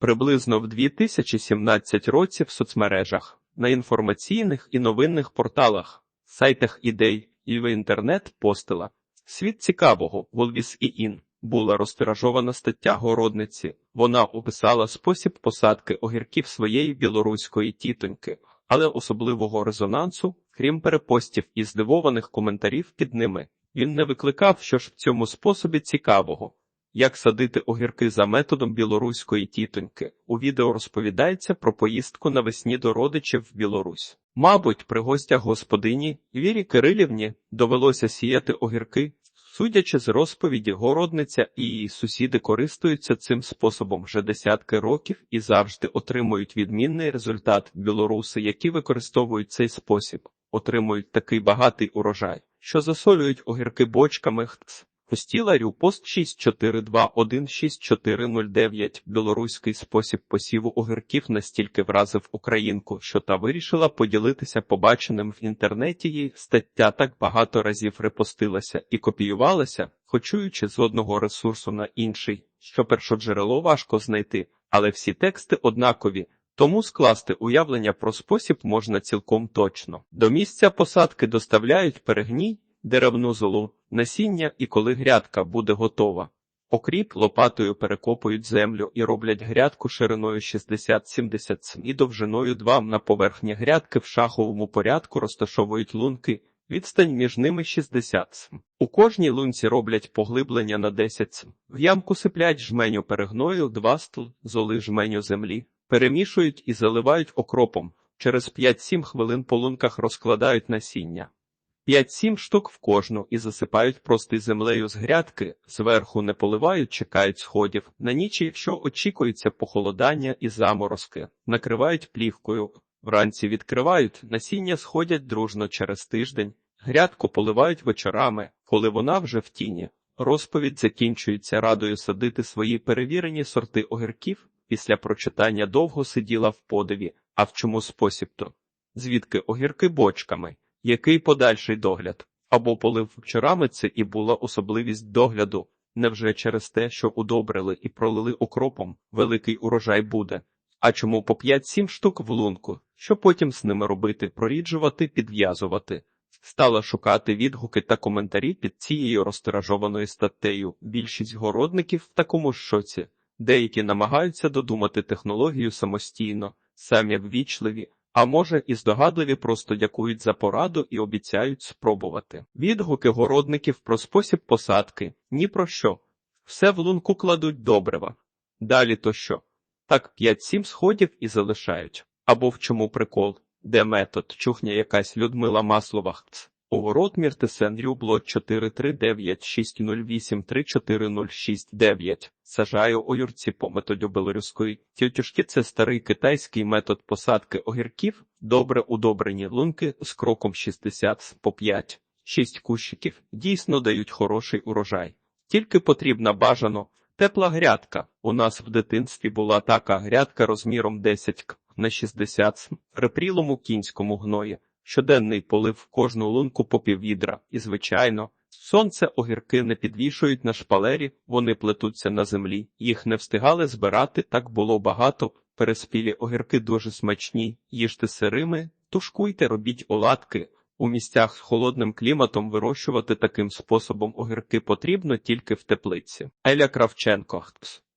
Приблизно в 2017 році в соцмережах, на інформаційних і новинних порталах, сайтах ідей і в інтернет постила Світ цікавого Волвіс і Ін була розтиражована стаття городниці. Вона описала спосіб посадки огірків своєї білоруської тітоньки, але особливого резонансу, крім перепостів і здивованих коментарів під ними, він не викликав, що ж в цьому способі цікавого. Як садити огірки за методом білоруської тітоньки. У відео розповідається про поїздку навесні до родичів в Білорусь. Мабуть, при гостях господині Вірі Кирилівні довелося сіяти огірки. Судячи з розповіді, городниця і її сусіди користуються цим способом вже десятки років і завжди отримують відмінний результат. Білоруси, які використовують цей спосіб, отримують такий багатий урожай, що засолюють огірки бочками. Хц. Постіла Рюпост 6421649 білоруський спосіб посіву огірків настільки вразив українку, що та вирішила поділитися побаченим в інтернеті. Її стаття так багато разів репостилася і копіювалася, хочуючи з одного ресурсу на інший, що першоджерело важко знайти, але всі тексти однакові. Тому скласти уявлення про спосіб можна цілком точно. До місця посадки доставляють перегній, деревну золу, насіння і коли грядка буде готова. Окріп лопатою перекопують землю і роблять грядку шириною 60-70 см і довжиною 2 на поверхні грядки в шаховому порядку розташовують лунки, відстань між ними 60 см. У кожній лунці роблять поглиблення на 10 см. В ямку сиплять жменю перегною, 2 стл, золи жменю землі, перемішують і заливають окропом. Через 5-7 хвилин по лунках розкладають насіння. П'ять-сім штук в кожну і засипають прости землею з грядки, зверху не поливають, чекають сходів. На ніч, якщо очікується похолодання і заморозки, накривають плівкою. Вранці відкривають, насіння сходять дружно через тиждень, грядку поливають вечорами, коли вона вже в тіні. Розповідь закінчується радою садити свої перевірені сорти огірків. Після прочитання довго сиділа в подиві. А в чому спосіб то? Звідки огірки бочками? Який подальший догляд? Або полив вчорами це і була особливість догляду, невже через те, що удобрили і пролили укропом, великий урожай буде. А чому по 5-7 штук в лунку? Що потім з ними робити, проріджувати, підв'язувати? Стала шукати відгуки та коментарі під цією розтиражованою статтею. Більшість городників в такому шоці. Деякі намагаються додумати технологію самостійно, самі ввічливі, а може, і здогадливі просто дякують за пораду і обіцяють спробувати. Відгуки городників про спосіб посадки ні про що. Все в лунку кладуть добрива. Далі то що? Так 5-7 сходів і залишають. Або в чому прикол, де метод чухня якась Людмила Маслова. Огород Міртесен Рюбло 43960834069. Сажаю огірці по методу білоруської. Тютюшки це старий китайський метод посадки огірків, добре удобрені лунки з кроком 60 по 5. Шість кущиків дійсно дають хороший урожай. Тільки потрібна бажано тепла грядка. У нас в дитинстві була така грядка розміром 10 к на 60 см, репрілому кінському гної. Щоденний полив в кожну лунку по піввідра, і, звичайно, сонце огірки не підвішують на шпалері, вони плетуться на землі, їх не встигали збирати, так було багато. Переспілі огірки дуже смачні, їжте сирими, тушкуйте, робіть оладки. У місцях з холодним кліматом вирощувати таким способом огірки потрібно тільки в теплиці. Еля Кравченко.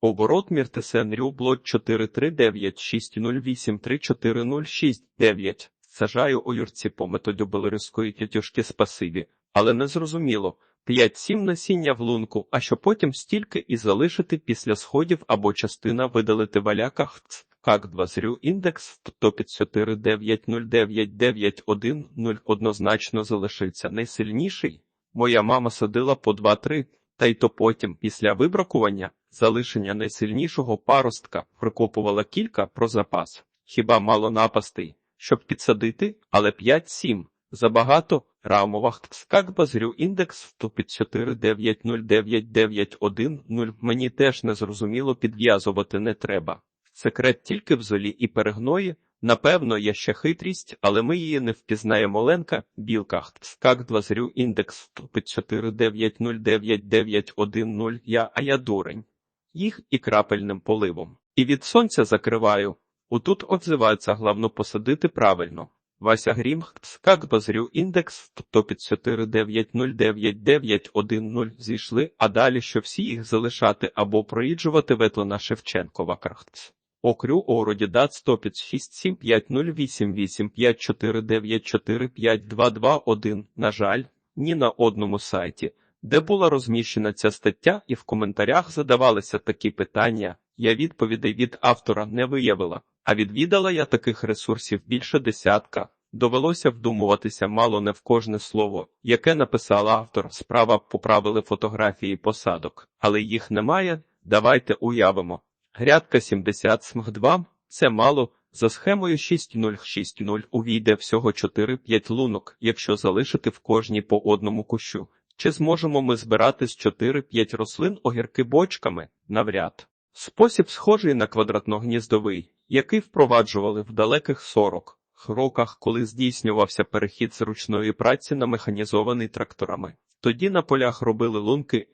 Оборот Міртесен Рюблот 43960834069. Сажаю огірці по методу білоруської тітюшки спасибі, але не зрозуміло. 5-7 насіння в лунку, а що потім стільки і залишити після сходів або частина видалити в аляках. Как 2 зрю індекс в то 5490991 однозначно залишиться найсильніший. Моя мама садила по 2-3, та й то потім, після вибракування, залишення найсильнішого паростка прикопувала кілька про запас. Хіба мало напастей? Щоб підсадити, але 5-7. Забагато рамовах скак базрю індекс 154909991 Мені теж незрозуміло підв'язувати не треба. Секрет тільки в золі і перегної. Напевно, є ще хитрість, але ми її не впізнаємо Ленка, білка скак двазрю індекс 154909991 я, а я дурень. Їх і крапельним поливом. І від сонця закриваю. Отут отзивається главно посадити правильно. Вася Грімхтс, как базрю індекс, то під 4909910 зійшли, а далі, що всі їх залишати або проїджувати Ветлена Шевченкова Крахтс. Окрю ороді дат 105-7505854945221. На жаль, ні на одному сайті, де була розміщена ця стаття, і в коментарях задавалися такі питання. Я відповідей від автора не виявила, а відвідала я таких ресурсів більше десятка. Довелося вдумуватися мало не в кожне слово, яке написав автор. Справа поправили фотографії посадок, але їх немає. Давайте уявимо. Грядка 70 смг 2 – це мало. За схемою 6060 увійде всього 4-5 лунок, якщо залишити в кожній по одному кущу. Чи зможемо ми збирати з 4-5 рослин огірки бочками? Навряд. Спосіб схожий на квадратно-гніздовий, який впроваджували в далеких 40 роках, коли здійснювався перехід з ручної праці на механізований тракторами. Тоді на полях робили лунки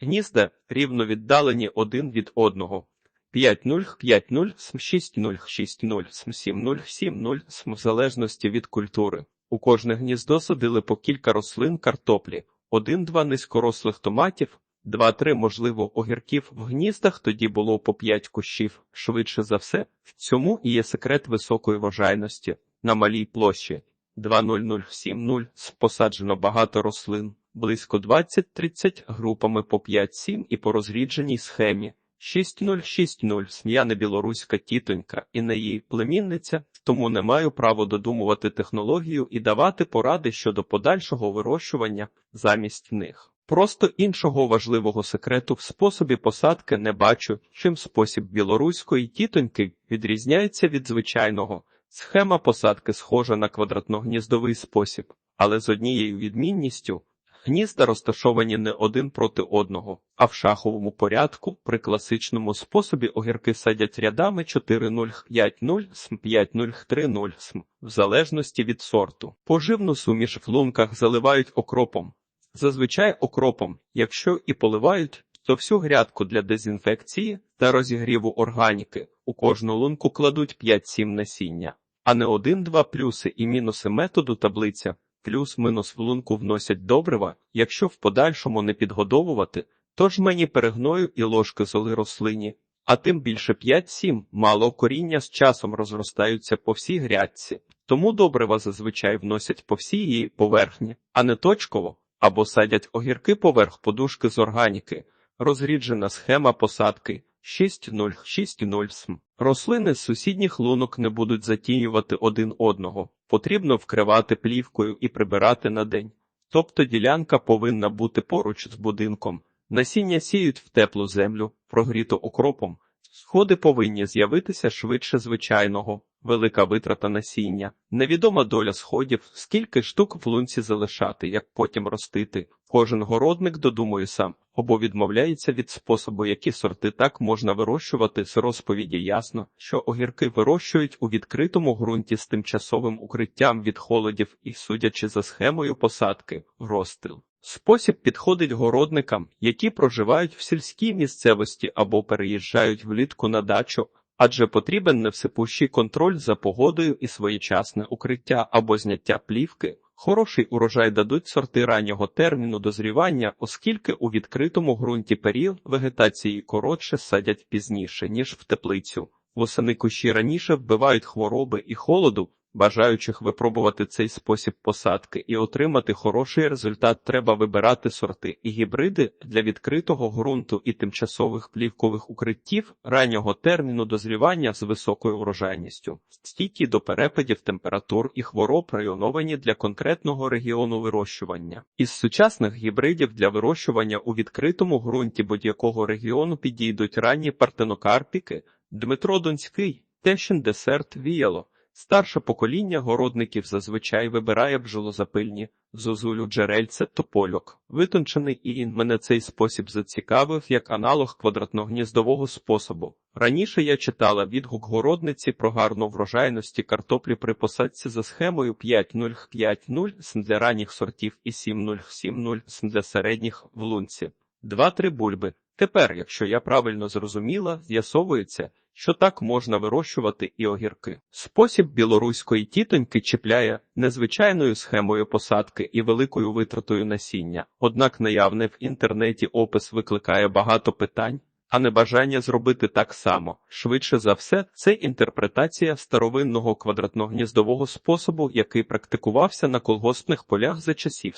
гнізда, рівно віддалені один від одного. 5-0, 5-0, см 6-0, 6-0, см 7-0, 7-0, см в залежності від культури. У кожне гніздо садили по кілька рослин картоплі, один-два низькорослих томатів, два-три, можливо, огірків в гніздах тоді було по п'ять кущів. Швидше за все, в цьому і є секрет високої врожайності. На малій площі 20070 посаджено багато рослин, близько 20-30 групами по 5-7 і по розрідженій схемі. 6060 сім'я не білоруська тітонька і не її племінниця, тому не маю права додумувати технологію і давати поради щодо подальшого вирощування замість них. Просто іншого важливого секрету в способі посадки не бачу, чим спосіб білоруської тітоньки відрізняється від звичайного. Схема посадки схожа на квадратно-гніздовий спосіб, але з однією відмінністю гнізда розташовані не один проти одного, а в шаховому порядку при класичному способі огірки садять рядами 4-0-5-0 см 5-0-3-0 см, в залежності від сорту. Поживну суміш в лунках заливають окропом. Зазвичай окропом, якщо і поливають, то всю грядку для дезінфекції та розігріву органіки у кожну лунку кладуть 5-7 насіння. А не один-два плюси і мінуси методу таблиця. Плюс-минус в лунку вносять добрива, якщо в подальшому не підгодовувати, то ж мені перегною і ложки золи рослині, а тим більше 5-7 мало коріння з часом розростаються по всій грядці, тому добрива зазвичай вносять по всій її поверхні, а не точково, або садять огірки поверх подушки з органіки, розріджена схема посадки. 6-0-6-0 см. Рослини з сусідніх лунок не будуть затінювати один одного. Потрібно вкривати плівкою і прибирати на день. Тобто ділянка повинна бути поруч з будинком. Насіння сіють в теплу землю, прогріту окропом. Сходи повинні з'явитися швидше звичайного, велика витрата насіння. Невідома доля сходів, скільки штук в лунці залишати, як потім ростити. Кожен городник додумує сам або відмовляється від способу, які сорти так можна вирощувати з розповіді. Ясно, що огірки вирощують у відкритому ґрунті з тимчасовим укриттям від холодів і, судячи за схемою посадки, розстил. Спосіб підходить городникам, які проживають в сільській місцевості або переїжджають влітку на дачу, адже потрібен невсипущий контроль за погодою і своєчасне укриття або зняття плівки. Хороший урожай дадуть сорти раннього терміну дозрівання, оскільки у відкритому ґрунті період вегетації коротше садять пізніше, ніж в теплицю. Восени кущі раніше вбивають хвороби і холоду, Бажаючих випробувати цей спосіб посадки і отримати хороший результат, треба вибирати сорти і гібриди для відкритого ґрунту і тимчасових плівкових укриттів раннього терміну дозрівання з високою урожайністю, стійкі до перепадів температур і хвороб районовані для конкретного регіону вирощування. Із сучасних гібридів для вирощування у відкритому ґрунті будь-якого регіону підійдуть ранні партенокарпіки, Дмитро Донський, Тещин десерт віяло. Старше покоління городників зазвичай вибирає бджолозапильні, зозулю джерельце топольок. Витончений іїн мене цей спосіб зацікавив як аналог квадратно-гніздового способу. Раніше я читала відгук городниці про гарну врожайності картоплі при посадці за схемою 5-0-5-0 см для ранніх сортів і 7-0-7-0 см для середніх в лунці. Два-три бульби. Тепер, якщо я правильно зрозуміла, з'ясовується, що так можна вирощувати і огірки. Спосіб білоруської тітоньки чіпляє незвичайною схемою посадки і великою витратою насіння. Однак наявний в інтернеті опис викликає багато питань. А небажання зробити так само. Швидше за все, це інтерпретація старовинного квадратногніздового способу, який практикувався на колгоспних полях за часів.